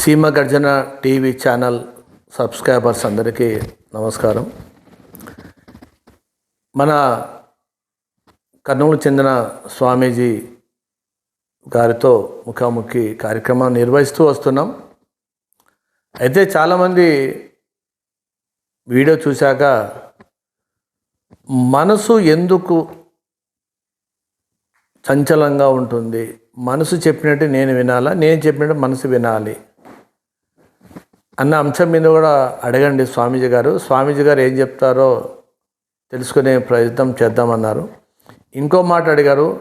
సీమ గర్జన TV channel subscribers అందరికీ నమస్కారం. మన కర్నూలు చెందిన స్వామీజీ గారితో ముఖాముఖి కార్యక్రమం నిర్వహిస్తూ వస్తున్నాం. అయితే చాలామంది వీడియో చూశాక మనసు ఎందుకు చంచలంగా ఉంటుంది? మనసు చెప్పినట్టు నేను వినాలా? నేను చెప్పినట్టు మనసు వినాలి? అన్న అంశం మీద కూడా అడగండి స్వామీజీ గారు. స్వామీజీ గారు ఏం చెప్తారో తెలుసుకునే ప్రయత్నం చేద్దామన్నారు. ఇంకో మాట అడిగారు.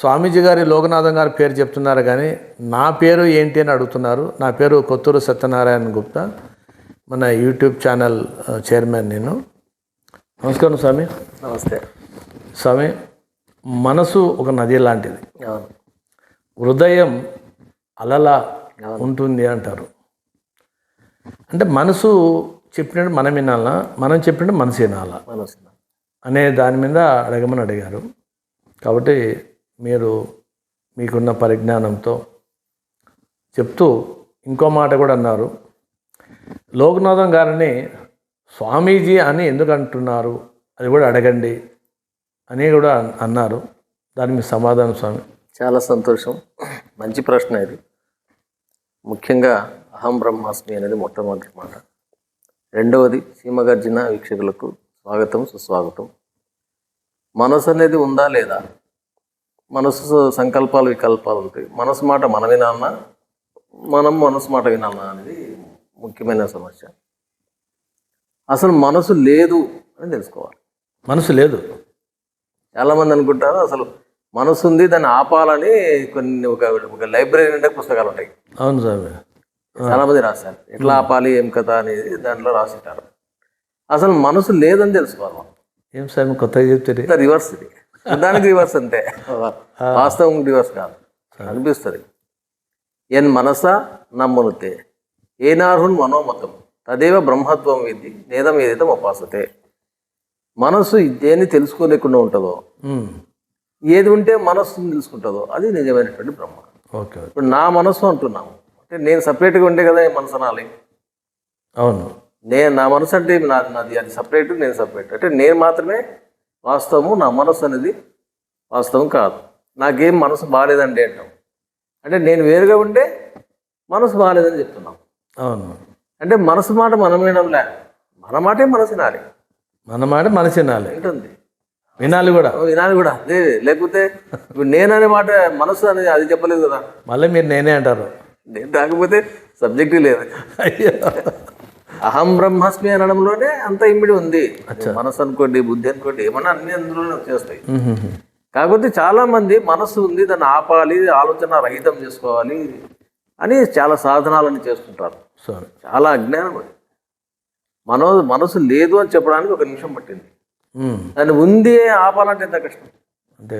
స్వామీజీ గారి లోకనాథం గారి పేరు చెప్తున్నారు కానీ నా పేరు ఏంటి అని అడుగుతున్నారు. నా పేరు కొత్తూరు సత్యనారాయణ గుప్తా. మన యూట్యూబ్ ఛానల్ చైర్మన్ నేను. నమస్కారం స్వామి. నమస్తే. స్వామి మనసు ఒక నది లాంటిది. హృదయం అలలా ఉంటుంది అంటారు. అంటే మనసు చెప్పినట్టు మనం వినాలా? మనం చెప్పినట్టు మనసు వినాలా? మనసు. అనే దాని మీద అడగమని అడిగారు. కాబట్టి మీరు మీకున్న పరిజ్ఞానంతో చెప్తూ ఇంకో మాట కూడా అన్నారు. లోకనాథం గారిని స్వామీజీ అని ఎందుకు అంటున్నారు? అది కూడా అడగండి అని కూడా అన్నారు. దాని మీ సమాధానం స్వామి. చాలా సంతోషం. మంచి ప్రశ్న ఇది. ముఖ్యంగా అహం బ్రహ్మాస్మి అనేది మొట్టమొదటి మాట. రెండవది సీమగర్జన వీక్షకులకు స్వాగతం సుస్వాగతం. మనసు అనేది ఉందా లేదా? మనసు సంకల్పాలు వికల్పాలు ఉంటాయి. మనసు మాట మనం వినాలన్నా మనం మనసు మాట వినాలన్నా అనేది ముఖ్యమైన సమస్య. అసలు మనసు లేదు అని తెలుసుకోవాలి. మనసు లేదు. చాలా మంది అనుకుంటారు అసలు మనసు ఉంది దాన్ని ఆపాలని కొన్ని ఒక ఒక లైబ్రరీ అంటే పుస్తకాలు ఉంటాయి. అవును స్వామి చాలా మంది రాశారు. ఎట్లా ఆపాలి ఏం కథ అనేది దాంట్లో రాసింటారు. అసలు మనసు లేదని తెలుసుకోవాలి మనం. ఏం స్వామి కొత్తగా చెప్తారు ఇంత రివర్స్ ఇది. దానికి రివర్స్ అంతే. వాస్తవం రివర్స్ కాదు. అనిపిస్తుంది. ఎన్ మనస నమ్మనుతే ఏనార్హున్ మనోమతం తదేవ బ్రహ్మత్వం విధి నేదం ఏదైతే ఉపాసతే. మనసు దేన్ని తెలుసుకోలేకుండా ఉంటుందో. ఏది ఉంటే మనస్సుని తెలుసుకుంటుందో అది నిజమైనటువంటి బ్రహ్మ. Okay okay. ఇప్పుడు నా మనస్సు అంటున్నాము. అంటే నేను సపరేట్గా ఉండే కదా మనసు అనాలి. అవును. నేను నా మనసు అంటే నాది నాది అది సపరేట్ నేను సపరేట్ అంటే నేను మాత్రమే వాస్తవము నా మనసు అనేది వాస్తవం కాదు. నాకేం మనసు బాగాలేదండి అంటాం అంటే నేను వేరుగా ఉంటే మనసు బాగాలేదని చెప్తున్నాం అవును. అంటే మనసు మాట మనం వినడంలే మన మాటే మనసు వినాలి. మన మాట మనసు వినాలి. ఉంటుంది వినాలి కూడా. వినాలి కూడా. లేకపోతే ఇప్పుడు నేను అనే మాట మనసు అనేది అది చెప్పలేదు కదా. మళ్ళీ మీరు నేనే అంటారు. నేను రాకపోతే సబ్జెక్ట్ లేదు. అహం బ్రహ్మాస్మి అనడంలోనే అంత ఇమిడి ఉంది. మనసు అనుకోండి బుద్ధి అనుకోండి ఏమన్నా అన్ని అందులోనే వచ్చేస్తాయి. కాకపోతే చాలా మంది మనసు ఉంది దాన్ని ఆపాలి ఆలోచన రహితం చేసుకోవాలి అని చాలా సాధనాలని చేసుకుంటారు చాలా అజ్ఞానం అది. మనో మనసు లేదు అని చెప్పడానికి ఒక నిమిషం పట్టింది. దాన్ని ఉంది ఆపాలంటే ఎంత కష్టం? అంటే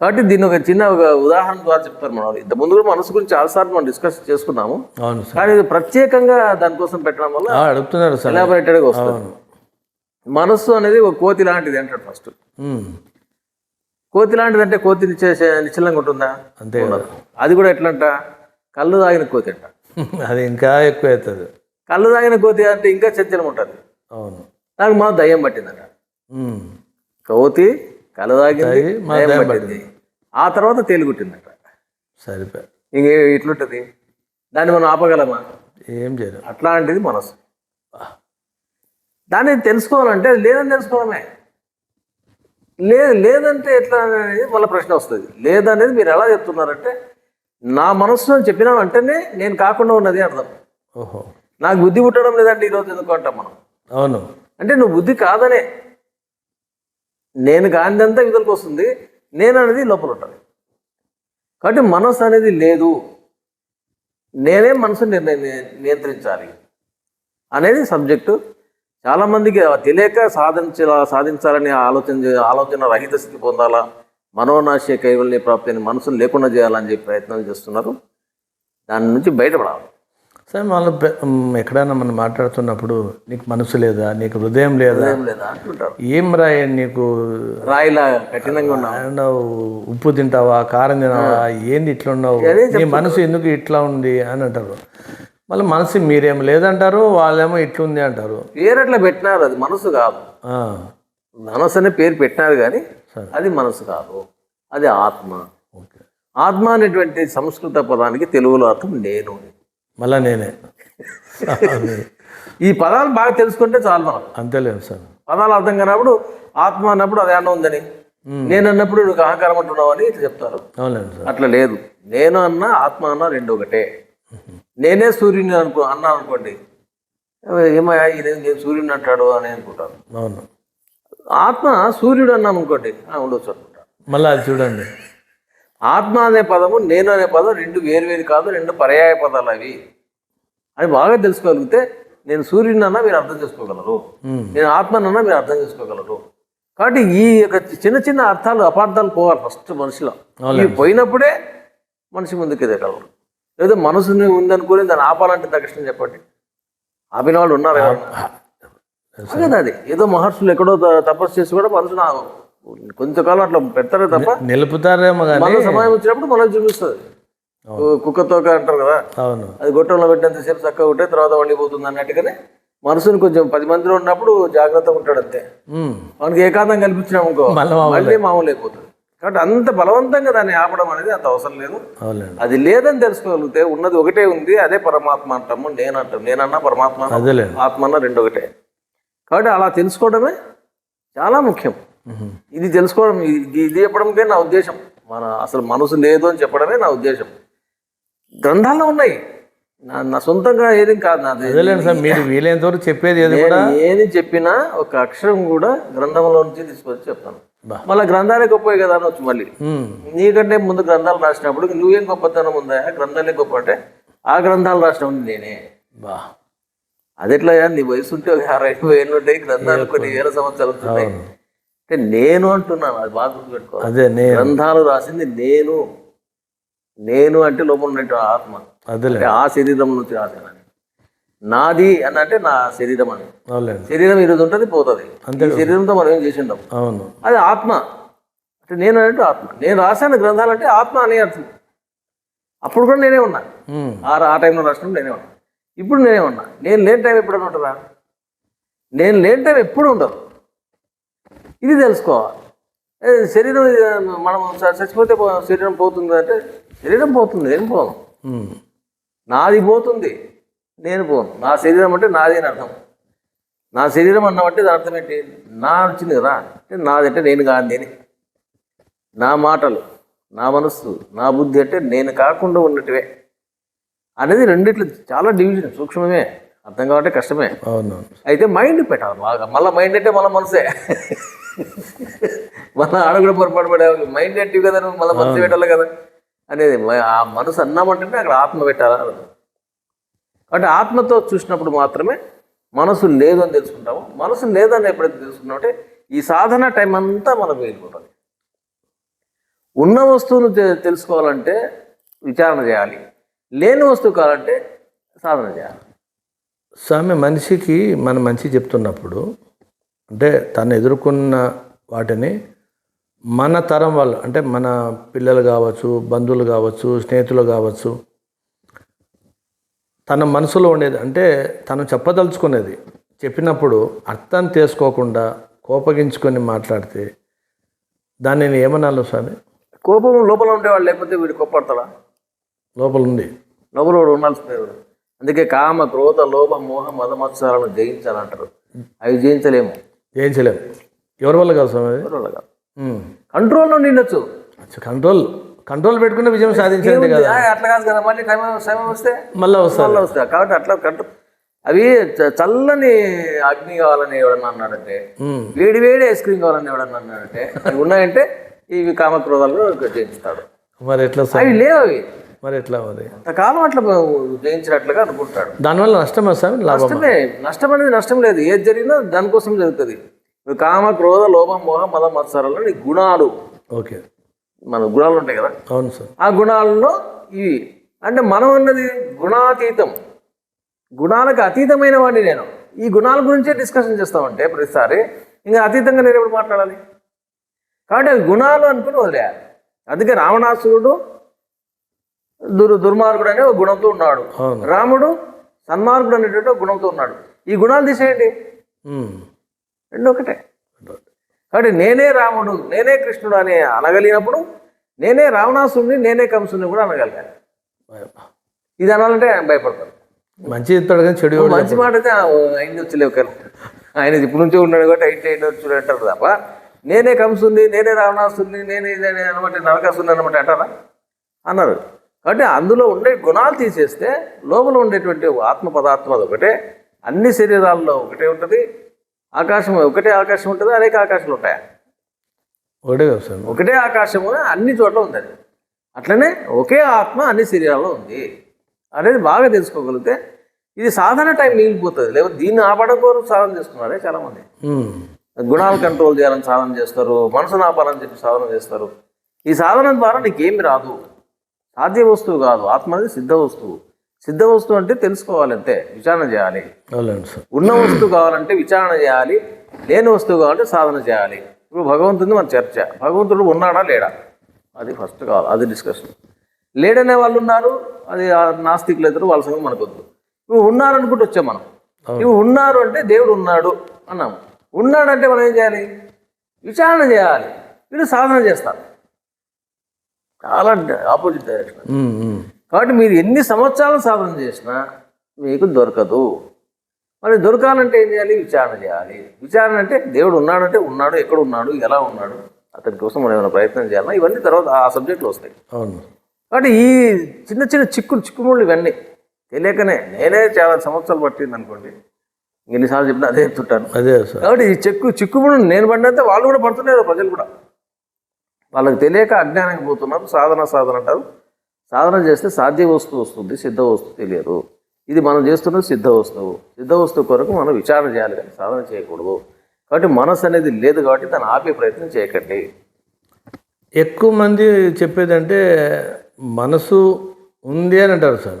కాబట్టి దీన్ని ఒక చిన్న ఒక ఉదాహరణ ద్వారా చెప్తారు మన. ఇంత ముందు కూడా మనసు గురించి చాలాసార్లు మనం డిస్కస్ చేసుకున్నాము. అవును కానీ ఇది ప్రత్యేకంగా దానికోసం పెట్టడం వల్ల అడుగుతున్నారు సార్. ఎలాబొరేటెడ్గా వస్తుంది. మనస్సు అనేది ఒక కోతి లాంటిది అంటాడు ఫస్ట్. కోతి లాంటిది అంటే కోతి నిశ్చే నిశ్చలంగా ఉంటుందా? అంతే అది కూడా ఎట్లంట? కళ్ళు తాగిన కోతి అంట. అది ఇంకా ఎక్కువ అవుతుంది కళ్ళు తాగిన కోతి అంటే ఇంకా చంచలం ఉంటుంది. అవును. నాకు మా దయ్యం పట్టిందంట. కోతి తాగింది దయ్యం పట్టింది. ఆ తర్వాత తేలిగుట్టిందంట సరిపోయి ఇంక ఇట్లుంటుంది? దాన్ని మనం ఆపగలమా? ఏం చేయరు అట్లాంటిది మనసు. దాన్ని తెలుసుకోవాలంటే లేదని తెలుసుకోవడమే. లేదు లేదంటే ఎట్లా అనేది మళ్ళీ ప్రశ్న వస్తుంది. లేదనేది మీరు ఎలా చెప్తున్నారంటే నా మనస్సు అని చెప్పినా వెంటనే నేను కాకుండా ఉన్నది అర్థం. ఓహో. నాకు బుద్ధి పుట్టడం లేదంటే ఈరోజు ఎందుకు అంటాం మనం? అవును. అంటే నువ్వు బుద్ధి కాదనే. నేను కానిదంతా విధులకు వస్తుంది నేను అనేది లోపల ఉంటుంది. కాబట్టి మనసు అనేది లేదు. నేనే మనసు నిర్ణయ నియంత్రించాలి అనేది సబ్జెక్టు. చాలామందికి తెలియక సాధించాల సాధించాలని ఆలోచన ఆలోచన రహిత స్థితి పొందాలా మనోనాశయ కైవల్య ప్రాప్తి అని మనసును లేకుండా చేయాలని చెప్పి ప్రయత్నాలు చేస్తున్నారు. దాని నుంచి బయటపడాలి. సరే మళ్ళీ ఎక్కడైనా మనం మాట్లాడుతున్నప్పుడు నీకు మనసు లేదా నీకు హృదయం లేదా? ఏం లేదా అంటుంటారు. ఏం రాయ నీకు? రాయిలా కఠినంగా ఉన్నాం నువ్వు ఉప్పు తింటావా కారం తినావా? ఏంది ఇట్లా ఉన్నావు నీ మనసు ఎందుకు ఇట్లా ఉంది అని అంటారు. మళ్ళీ మనసు మీరేం లేదంటారు వాళ్ళేమో ఇట్లుంది అంటారు. పేరు అట్లా పెట్టినారు అది మనసు కాదు. మనసు అనే పేరు పెట్టినారు కానీ. అది మనసు కాదు. అది ఆత్మ. ఓకే. ఆత్మ అనేటువంటి సంస్కృత పదానికి తెలుగులో అర్థం నేను మళ్ళా నేనే. ఈ పదాలు బాగా తెలుసుకుంటే చాలు మనం. అంతేలేదు సార్. పదాలు అర్థం కానప్పుడు ఆత్మ అన్నప్పుడు అది అన్న ఉందని. నేను అన్నప్పుడు నువ్వు అహంకారం అంటున్నావు అని ఇట్లా చెప్తారు. అట్లా లేదు. నేను అన్న ఆత్మ అన్న రెండు ఒకటే. నేనే సూర్యుని అనుకో అన్నాను అనుకోండి. ఏమయ్యా ఇదే నేను సూర్యుని అంటాడు అని అనుకుంటాను. అవును. ఆత్మ సూర్యుడు అన్నాను అనుకోండి. ఉండొచ్చు అనుకుంటాను మళ్ళీ అది చూడండి. ఆత్మ అనే పదము నేను అనే పదం రెండు వేరు వేరు కాదు రెండు పర్యాయ పదాలు అవి. అని బాగా తెలుసుకోగలిగితే నేను సూర్యుని అన్నా మీరు అర్థం చేసుకోగలరు. నేను ఆత్మనన్నా మీరు అర్థం చేసుకోగలరు. కాబట్టి ఈ యొక్క చిన్న చిన్న అర్థాలు అపార్థాలు పోవాలి ఫస్ట్ మనిషిలో. ఇవి పోయినప్పుడే మనిషి ముందుకు ఎదగలరు లేదా మనసుని ఉందనుకుని దాన్ని ఆపాలంటే కష్టం చెప్పండి. ఆపిన వాళ్ళు ఉన్నారు? కదా అది ఏదో మహర్షులు ఎక్కడో తపస్సు చేసి కూడా మనసును ఆ- కొంతకాలం అట్లా పెడతారే తప్ప నిలుపుతారేమో మన సమయం వచ్చినప్పుడు మనకు చూపిస్తుంది. కుక్కతోక అంటారు కదా అవును. అది గొట్టంలో పెట్టినంతసేపు చక్కగా ఉంటే తర్వాత వండిపోతుంది అన్నట్టుగానే మనసుని కొంచెం పది మందిలో ఉన్నప్పుడు జాగ్రత్తగా ఉంటాడు అంతే. మనకి ఏకాంతం కల్పించినాం అనుకో మళ్ళీ మామూలే. అయిపోతుంది. కాబట్టి అంత బలవంతంగా దాన్ని ఆపడం అనేది అంత అవసరం లేదు. అది లేదని తెలుసుకోగలిగితే ఉన్నది ఒకటే ఉంది అదే పరమాత్మ అంటాము నేను అంటాం నేనన్నా పరమాత్మ అన్నా, అదేలేండి. ఆత్మ అన్నా రెండు ఒకటే కాబట్టి అలా తెలుసుకోవడమే చాలా ముఖ్యం. ఇది తెలుసుకోవడం ఇది ఇది చెప్పడమే నా ఉద్దేశం. మన అసలు మనసు లేదు అని చెప్పడమే నా ఉద్దేశం. గ్రంథాల్లో ఉన్నాయి. నా నా సొంతంగా ఏది కాదు నాది. సార్ మీరు వీలైనంత వరకు చెప్పేది ఏది కూడా ఏది చెప్పినా ఒక అక్షరం కూడా గ్రంథంలో నుంచి తీసుకొచ్చి చెప్తాను. మళ్ళీ గ్రంథాలే గొప్పవి కదా అనొచ్చు మళ్ళీ. నీకంటే ముందు గ్రంథాలు రాసినప్పుడు నువ్వేం గొప్పతనం ఉందా? గ్రంథాలే గొప్ప అంటే ఆ గ్రంథాలు రాసినప్పుడు నేనే. బా. అది ఎట్లా నీ వయసు ఉంటే ఒక అరవై ఏళ్ళు ఉంటాయి గ్రంథాలు కొన్ని వేల సంవత్సరాలు ఉంటాయి అంటే నేను అంటున్నాను అది బాగా గుర్తుపెట్టుకో అదే నేను. గ్రంథాలు రాసింది నేను. నేను అంటే లోపల ఉన్నట్టు ఆత్మ. అంటే ఆ శరీరం నుంచి రాశాను నాది అని అంటే నా శరీరం అని. శరీరం ఈరోజు ఉంటుంది పోతుంది. అంతే శరీరంతో మనం ఏం చేసి ఉంటాం అవును. అది ఆత్మ. అంటే నేను అంటే ఆత్మ. నేను రాశాను గ్రంథాలు అంటే ఆత్మ అనే అర్థం. అప్పుడు కూడా నేనే ఉన్నా. ఆ ఆ టైంలో రాసినప్పుడు నేనే ఉన్నా. ఇప్పుడు నేనే ఉన్నా. నేను లేని టైం ఎప్పుడైనా ఉంటుందా? నేను లేని టైం ఎప్పుడు ఉండదు. ఇది తెలుసుకోవాలి. శరీరం మనం చచ్చిపోతే శరీరం పోతుంది అంటే శరీరం పోతుంది నేను పోను? నాది పోతుంది నేను పోను. నా శరీరం అంటే నాది అని అర్థం. నా శరీరం అన్నామంటే దాని అర్థం ఏంటి? నా వచ్చింది కదా అంటే నాది అంటే నేను కాదు నా మాటలు నా మనస్సు నా బుద్ధి అంటే నేను కాకుండా ఉన్నట్టువే. అనేది రెండిట్లు చాలా డివిజన్ సూక్ష్మమే అర్థం కాబట్టి కష్టమే. అవును అయితే మైండ్ పెట్టాలి బాగా. మళ్ళీ మైండ్ అంటే మళ్ళీ మనసే. మళ్ళీ ఆడ కూడా పొరపాటు పడే మైండ్ అంటే కదా నువ్వు మళ్ళీ మనసు పెట్టాలి కదా. అనేది ఆ మనసు అన్నామంటే అక్కడ ఆత్మ పెట్టాలా. కాబట్టి ఆత్మతో చూసినప్పుడు మాత్రమే మనసు లేదు అని తెలుసుకుంటాము. మనసు లేదని ఎప్పుడైతే తెలుసుకున్నామంటే ఈ సాధన టైం అంతా మనకు వెళ్ళిపోతుంది. ఉన్న వస్తువును తెలుసుకోవాలంటే విచారణ చేయాలి. లేని వస్తువు కావాలంటే సాధన చేయాలి. స్వామి మనిషికి మనం మంచి చెప్తున్నప్పుడు అంటే తను ఎదుర్కొన్న వాటిని మన తరం వాళ్ళు అంటే మన పిల్లలు కావచ్చు బంధువులు కావచ్చు స్నేహితులు కావచ్చు తన మనసులో ఉండేది అంటే తను చెప్పదలుచుకునేది చెప్పినప్పుడు అర్థం చేసుకోకుండా కోపగించుకొని మాట్లాడితే దాన్ని నేను ఏమనాలి స్వామి? కోపం లోపల ఉండేవాళ్ళు లేకపోతే వీడు కోప్పడతాడా? లోపల ఉంది. లోపల వాడు ఉండాల్సిందే. అందుకే కామ క్రోధ లోభ మోహ మదమత్సరాలను జయించాలంటారు. అవి జయించలేము. జయించలేం ఎవరి వల్ల కాదు స్వామి ఎవరి వల్ల కాదు. కంట్రోల్లో నిండొచ్చు. కంట్రోల్ కంట్రోల్ పెట్టుకునే విజయం సాధించండి కదా. అట్లా కాదు కదా మళ్ళీ టైం సమయం వస్తే? మళ్ళీ వస్తారు. మళ్ళీ వస్తాయి కాబట్టి అట్లా కంట్రోల్ అవి చల్లని అగ్ని కావాలని ఎవడన్నా అన్నాడంటే. వేడి వేడి ఐస్ క్రీమ్ కావాలని ఎవడన్నా అన్నాడంటే అవి ఉన్నాయంటే ఇవి కామక్రోధాలు జయించుతాడు మరి ఎట్లా అవి లేవు అవి. మరి ఎట్లా మరి? అంతకాలం అట్లా జయించినట్లుగా అనుకుంటాడు దానివల్ల నష్టమా సార్? నష్టమే నష్టం అనేది నష్టం లేదు. ఏది జరిగినా దానికోసం జరుగుతుంది. కామ క్రోధ లోభం మోహ మద మత్సరాలు నీ గుణాలు. ఓకే. మన గుణాలు ఉంటాయి కదా? అవును సార్. ఆ గుణాలలో ఇవి అంటే మనం అన్నది గుణాతీతం. గుణాలకు అతీతమైన వాడిని నేను. ఈ గుణాల గురించే డిస్కషన్ చేస్తామంటే ప్రతిసారి ఇంకా అతీతంగా నేను ఎప్పుడు మాట్లాడాలి? కాబట్టి అవి గుణాలు అనుకుని వదిలేయాలి. అందుకే రావణాసురుడు దుర్ దుర్మార్గుడు అనే ఒక గుణంతో ఉన్నాడు. రాముడు సన్మార్గుడు అనేటువంటి ఒక గుణంతో ఉన్నాడు. ఈ గుణాలు తీసేయండి. రెండు ఒకటే కాబట్టి నేనే రాముడు నేనే కృష్ణుడు అని అనగలిగినప్పుడు నేనే రావణాసుని నేనే కంసుని కూడా అనగలిగాను. ఇది అనాలంటే ఆయన భయపడతారు మంచి చెప్తాడు కానీ చెడు మంచి మాట అయితే ఆయన వచ్చలేవు కదా ఆయన ఇప్పటి నుంచే ఉన్నాడు కాబట్టి అయితే అయిన వచ్చి అంటారు తప్ప నేనే కంసుని నేనే రావణాసుని నేనే ఇదని అనమాట నరకాసుని అనమాట అంటారా? అన్నారు. కాబట్టి అందులో ఉండే గుణాలు తీసేస్తే లోపల ఉండేటువంటి ఆత్మ పదార్థం అది ఒకటే అన్ని శరీరాల్లో ఒకటే ఉంటుంది ఆకాశం ఒకటే ఆకాశం ఉంటుంది? అనేక ఆకాశాలు ఉంటాయి? ఒకటే స్వామి ఒకటే ఆకాశము అన్ని చోట్ల ఉంది అది అట్లనే ఒకే ఆత్మ అన్ని శరీరాల్లో ఉంది. అనేది బాగా తెలుసుకోగలిగితే ఇది సాధన టైం మిగిలిపోతుంది. లేకపోతే దీన్ని ఆపడం కోరు సాధన చేస్తున్నారే చాలామంది. గుణాలు కంట్రోల్ చేయాలని సాధన చేస్తారు. మనసును ఆపాలని చెప్పి సాధన చేస్తారు. ఈ సాధన ద్వారా నీకేమి రాదు. సాధ్య వస్తువు కాదు. ఆత్మ అనేది సిద్ధ వస్తువు. సిద్ధ వస్తువు అంటే తెలుసుకోవాలి అంతే విచారణ చేయాలి. ఉన్న వస్తువు కావాలంటే విచారణ చేయాలి లేని వస్తువు కావాలంటే సాధన చేయాలి. ఇప్పుడు భగవంతుని మన చర్చ భగవంతుడు ఉన్నాడా లేడా? అది ఫస్ట్ కావాలి అది డిస్కషన్ లేడనే వాళ్ళు ఉన్నారు అది నాస్తికులు ఇద్దరు వాళ్ళ సంగతి మనకొద్దు నువ్వు ఉన్నారు అనుకుంటూ వచ్చాం మనం. నువ్వు ఉన్నారు అంటే దేవుడు ఉన్నాడు అన్నాము. ఉన్నాడంటే మనం ఏం చేయాలి? విచారణ చేయాలి. వీళ్ళు సాధన చేస్తారు. చాలా ఆపోజిట్ డైరెక్షన్. కాబట్టి మీరు ఎన్ని సంవత్సరాలు సాధన చేసినా మీకు దొరకదు. మరి దొరకాలంటే ఏం చేయాలి? విచారణ చేయాలి. విచారణ అంటే దేవుడు ఉన్నాడంటే ఉన్నాడు ఎక్కడ ఉన్నాడు ఎలా ఉన్నాడు అతని కోసం మనం ఏమైనా ప్రయత్నం చేయాలా? ఇవన్నీ తర్వాత ఆ సబ్జెక్టులు వస్తాయి. అవును. కాబట్టి ఈ చిన్న చిన్న చిక్కులు చిక్కుముళ్ళు ఇవన్నీ తెలియకనే నేనే చాలా సంవత్సరాలు పట్టింది అనుకోండి. ఎన్నిసార్లు చెప్పినా అదే చెప్తుంటాను. అదే కాబట్టి ఈ చెక్కు చిక్కుముడు నేను పడినంతే వాళ్ళు కూడా పడుతున్నారు ప్రజలు కూడా. వాళ్ళకి తెలియక అజ్ఞానానికి పోతున్నారు సాధన సాధన అంటారు. సాధన చేస్తే సాధ్య వస్తువు వస్తుంది సిద్ధ వస్తువు తెలియదు. ఇది మనం చేస్తున్నది సిద్ధ వస్తువు. సిద్ధ వస్తువు కొరకు మనం విచారణ చేయాలి కానీ సాధన చేయకూడదు. కాబట్టి మనసు అనేది లేదు కాబట్టి దాన్ని ఆపే ప్రయత్నం చేయకండి. ఎక్కువ మంది చెప్పేదంటే మనసు ఉంది అని అంటారు సార్.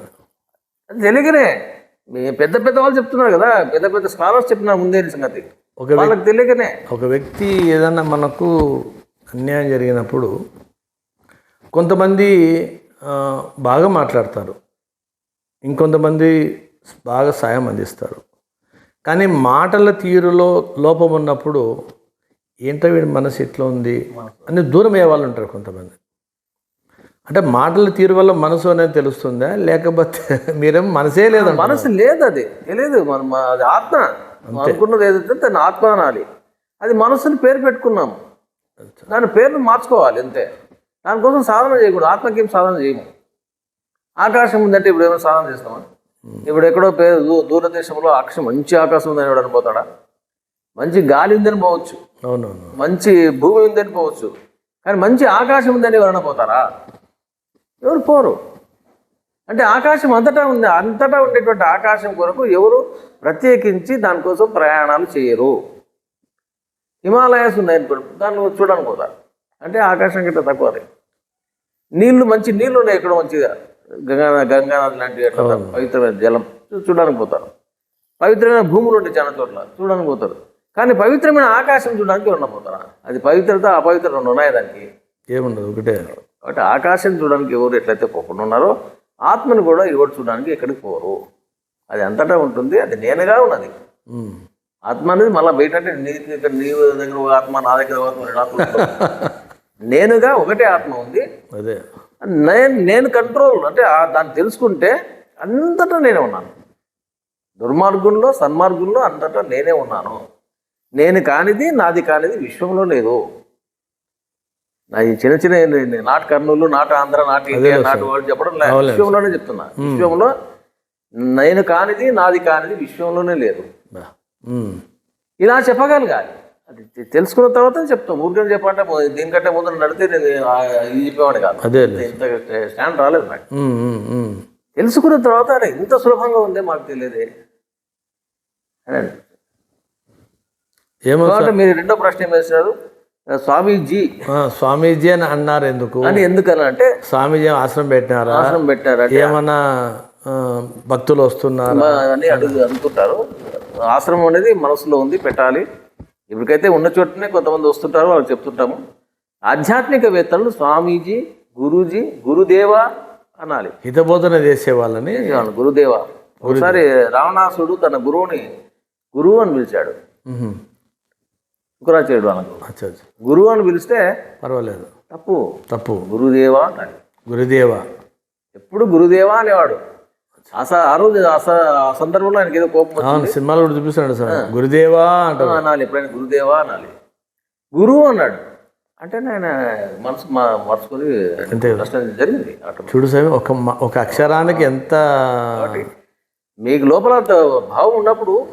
అది తెలియకనే. మీ పెద్ద పెద్ద వాళ్ళు చెప్తున్నారు కదా పెద్ద పెద్ద స్కాలర్స్ చెప్పినారు ముందే ఈ సంగతి. ఒక వాళ్ళకి తెలియకనే. ఒక వ్యక్తి ఏదన్నా మనకు అన్యాయం జరిగినప్పుడు కొంతమంది బాగా మాట్లాడతారు. ఇంకొంతమంది బాగా సాయం అందిస్తారు. కానీ మాటల తీరులో లోపం ఉన్నప్పుడు ఏంటో వీడి మనసు ఇట్లా ఉంది అని దూరం అయ్యే వాళ్ళు ఉంటారు కొంతమంది. అంటే మాటల తీరు వల్ల మనసు అనేది తెలుస్తుందా? లేకపోతే మీరేం మనసే లేదంట మనసు లేదు అది. తెలియదు మన అది ఆత్మ. అనుకున్నది ఏదైతే దాన్ని ఆత్మ అనాలి. అది మనసుని పేరు పెట్టుకున్నాము. దాని పేరును మార్చుకోవాలి అంతే. దానికోసం సాధన చేయకూడదు. ఆత్మకి సాధన చేయము. ఆకాశం ఉందంటే ఇప్పుడు ఏమైనా సాధన చేస్తామా? ఇప్పుడు ఎక్కడో పేరు దూరదేశంలో ఆకాశం మంచి ఆకాశం ఉందని ఎవడని పోతాడా? మంచి గాలి ఉందని పోవచ్చు. అవునవును. మంచి భూమి ఉందని పోవచ్చు. కానీ మంచి ఆకాశం ఉందని ఎవరైనా పోతారా? ఎవరు పోరు. అంటే ఆకాశం అంతటా ఉంది అంతటా ఉండేటువంటి ఆకాశం కొరకు ఎవరు ప్రత్యేకించి దానికోసం ప్రయాణాలు చేయరు. హిమాలయాస్ ఉన్నాయనుకోండి దాన్ని చూడడానికి పోతారు. అంటే ఆకాశం గిట్ట తక్కువ అది. నీళ్ళు మంచి నీళ్ళు ఉన్నాయి ఎక్కడ మంచిగా. గంగా గంగానది లాంటి ఎట్లా పవిత్రమైన జలం. చూడడానికి పోతారు. పవిత్రమైన భూములు ఉంటాయి చాలా చోట్ల. చూడడానికి పోతారు. కానీ పవిత్రమైన ఆకాశం చూడడానికి పోతారా అది పవిత్రత అపవిత్రత రెండు ఉన్నాయి దానికి? ఏముండదు ఒకటే. కాబట్టి ఆకాశం చూడడానికి ఎవరు ఎట్లయితే పోకుండా ఉన్నారో ఆత్మను కూడా ఎవరు చూడడానికి ఎక్కడికి పోరు. అది అంతటా ఉంటుంది అది నేనుగా ఉన్నది. ఆత్మ అనేది మళ్ళీ బయట అంటే నీ దగ్గర నీ దగ్గర ఆత్మ నా దగ్గర ఆత్మ. నేనుగా ఒకటే ఆత్మ ఉంది. అదే. నేను నేను కంట్రోల్ అంటే దాన్ని తెలుసుకుంటే అంతటా నేనే ఉన్నాను. దుర్మార్గంలో సన్మార్గంలో అంతటా నేనే ఉన్నాను. నేను కానిది నాది కానిది విశ్వంలో లేదు. నా ఈ చిన్న చిన్న నాటు కర్నూలు నాటు ఆంధ్ర నాటు ఇండియా నాటు వాళ్ళు చెప్పడం విశ్వంలోనే చెప్తున్నా. విశ్వంలో నేను కానిది నాది కానిది విశ్వంలోనే లేదు. ఇలా చెప్పగలగాలి. అది తెలుసుకున్న తర్వాత చెప్తాం. ఊరికని చెప్పంటే దీనికంటే ముందు నడితే నేను ఇది చెప్పేవాడు కాదు. అదే ఇంత స్టాండ్ రాలేదు నాకు. తెలుసుకున్న తర్వాత ఇంత సులభంగా ఉందే మాకు తెలియదే. అని అనిపించింది. ఏమో తర్వాత మీరు రెండో ప్రశ్న ఏం వేసినారు స్వామీజీ. స్వామీజీ అని అన్నారు ఎందుకు? అని ఎందుకని అంటే స్వామీజీ ఆశ్రమం పెట్టినారా? ఆసనం పెట్టారంటే ఏమన్నా భక్తులు వస్తున్నారా? అని అడుగు అనుకుంటారు. ఆశ్రమం అనేది మనసులో ఉంది పెట్టాలి. ఇప్పటికైతే ఉన్న చోటనే కొంతమంది వస్తుంటారు వాళ్ళు చెప్తుంటాము. ఆధ్యాత్మికవేత్తలు స్వామీజీ గురూజీ గురుదేవ అనాలి. హితబోధన చేసే వాళ్ళని గురుదేవ. ఒకసారి రావణాసుడు తన గురువుని గురువు అని పిలిచాడు. శుక్రాచార్యుడు అనకు. గురువు అని పిలిస్తే పర్వాలేదు. తప్పు. తప్పు. గురుదేవా అన్నాడు. గురుదేవ. ఎప్పుడు గురుదేవా అనేవాడు. ఆ రోజు ఆ సందర్భంలో ఆయనకి ఏదో కోపం. అవును సినిమాలు కూడా చూపిస్తున్నాడు సార్. గురుదేవా అంటారు అనాలి ఎప్పుడైనా గురుదేవా అనాలి. గురువు అన్నాడు. అంటే ఆయన మనసు మా- మర్చుకొని అంతే జరిగింది. అటు చూడు స్వామి ఒక ఒక అక్షరానికి ఎంత మీకు లోపల భావం ఉన్నప్పుడు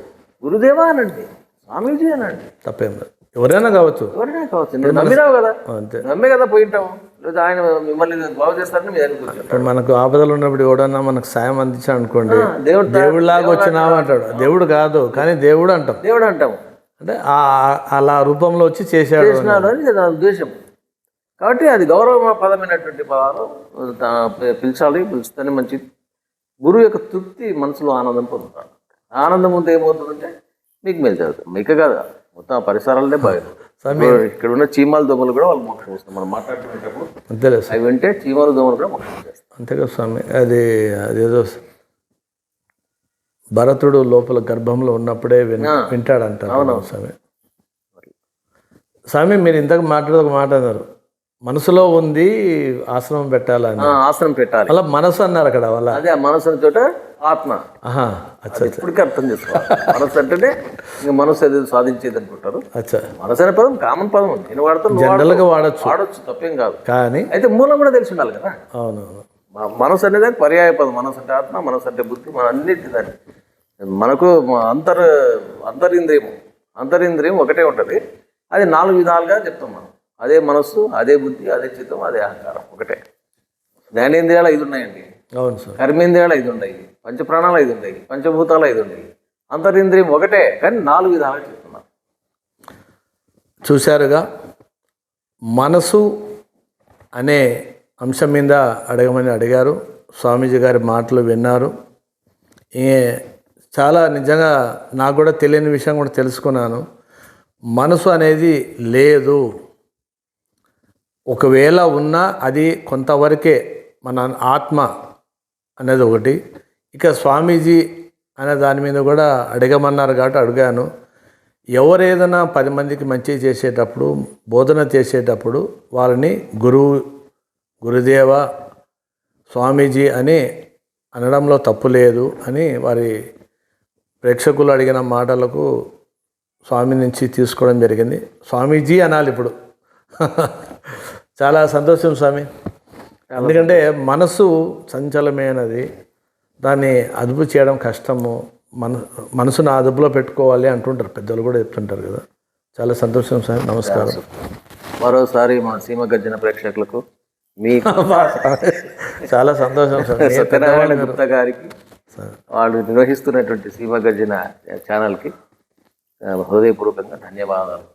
గురుదేవా అనండి స్వామీజీ అనండి. తప్పేం ఎవరైనా కావచ్చు. ఎవరైనా కావచ్చు. నమ్మినావు కదా. అంతే. నమ్మే కదా పోయింటావు లేదా ఆయన మిమ్మల్ని బాగు చేస్తారని మీ దగ్గరికి వచ్చాడు ఇప్పుడు మనకు ఆపదలు ఉన్నప్పుడు ఎవడన్నా మనకు సాయం అందించాడు అనుకోండి దేవుడు దేవుడిలాగా వచ్చినావు అంటాడు. దేవుడు కాదు కానీ దేవుడు అంటాం. దేవుడు అంటాము అంటే ఆ- అలా రూపంలో వచ్చి చేశాడు అని. చేసినాడు అని నా ఉద్దేశం. కాబట్టి అది గౌరవ పదమైనటువంటి పదాలు పిలిచాలి పిలిస్తేనే మంచిది. గురువు యొక్క తృప్తి మనసులో ఆనందం పొందుతాడు. ఆనందం ఉంటే ఏమవుతుందంటే మీకు మేలు జరుగుతుంది. మీకు కాదు మొత్తం ఆ పరిసరాలనే బాగా ఇక్కడ ఉన్న చీమాల దోమలు కూడా వాళ్ళు మోక్షం వస్తాయి మనం మాట్లాడుకునేటప్పుడు అంతేలే అవి వింటే చీమాల దోమలు కూడా మోక్షం చేస్తాయి అంతే కదా స్వామి. అది అదేదో భరతుడు లోపల గర్భంలో ఉన్నప్పుడే విన్ వింటాడంటారు స్వామి. స్వామి మీరు ఇంతకు మాట్లాడే ఒక మాట అన్నారు. మనసులో ఉంది ఆశ్రమం పెట్టాలని. ఆ, ఆసనం పెట్టాలి. అలా మనసు అన్నారు అక్కడ వాళ్ళ. అదే ఆ మనసు అనే చోట ఆత్మ ఇప్పటికీ అర్థం చేసుకోవాలి. మనసు అంటేనే ఇంకా మనసు ఏదో సాధించేది అనుకుంటారు. అచ్చా. మనసు అనే పదం కామన్ పదం నేను వాడతాను నువ్వు జనరల్గా వాడచ్చు. వాడొచ్చు తప్పేం కాదు. కానీ అయితే మూలం కూడా తెలిసి ఉండాలి కదా. అవును మనసు అనేది పర్యాయ పదం. మనసు అంటే ఆత్మ మనసు అంటే బుద్ధి మన అన్నిటి దాన్ని మనకు అంతర్ అంతరింద్రియం అంతరింద్రియం ఒకటే ఉంటుంది. అది నాలుగు విధాలుగా చెప్తాం మనం. అదే మనస్సు అదే బుద్ధి అదే చిత్తం అదే అహంకారం ఒకటే. జ్ఞానేంద్రియాలు ఐదు ఉన్నాయండి. అవును సార్. కర్మేంద్రియాలు ఐదు ఉన్నాయి. పంచప్రాణాలు ఐదు ఉన్నాయి. పంచభూతాలు ఐదు ఉన్నాయి. అంతరింద్రియం ఒకటే కానీ నాలుగు విధాలుగా చెప్తున్నాం. చూశారుగా మనసు అనే అంశం మీద అడగమని అడిగారు. స్వామీజీ గారి మాటలు విన్నారు. ఏ చాలా నిజంగా నాకు కూడా తెలియని విషయం కూడా తెలుసుకున్నాను. మనసు అనేది లేదు. ఒకవేళ ఉన్నా అది కొంతవరకే మన ఆత్మ అనేది ఒకటి. ఇక స్వామీజీ అనే దాని మీద కూడా అడగమన్నారు కాబట్టి అడిగాను. ఎవరేదైనా పది మందికి మంచి చేసేటప్పుడు బోధన చేసేటప్పుడు వాళ్ళని గురువు గురుదేవ స్వామీజీ అని అనడంలో తప్పు లేదు అని వారి ప్రేక్షకులు అడిగిన మాటలకు స్వామి నుంచి తీసుకోవడం జరిగింది. స్వామీజీ అనాలి ఇప్పుడు. చాలా సంతోషం స్వామి. ఎందుకంటే మనసు చంచలమైనది దాన్ని అదుపు చేయడం కష్టము మన మనసును అదుపులో పెట్టుకోవాలి అంటుంటారు పెద్దలు కూడా చెప్తుంటారు కదా. చాలా సంతోషం స్వామి నమస్కారం. మరోసారి మా సీమ గర్జన ప్రేక్షకులకు మీ చాలా సంతోషం సార్ సత్యనారాయణ గుప్తా గారికి వాళ్ళు నిర్వహిస్తున్నటువంటి సీమ గర్జన ఛానల్కి హృదయపూర్వకంగా ధన్యవాదాలు.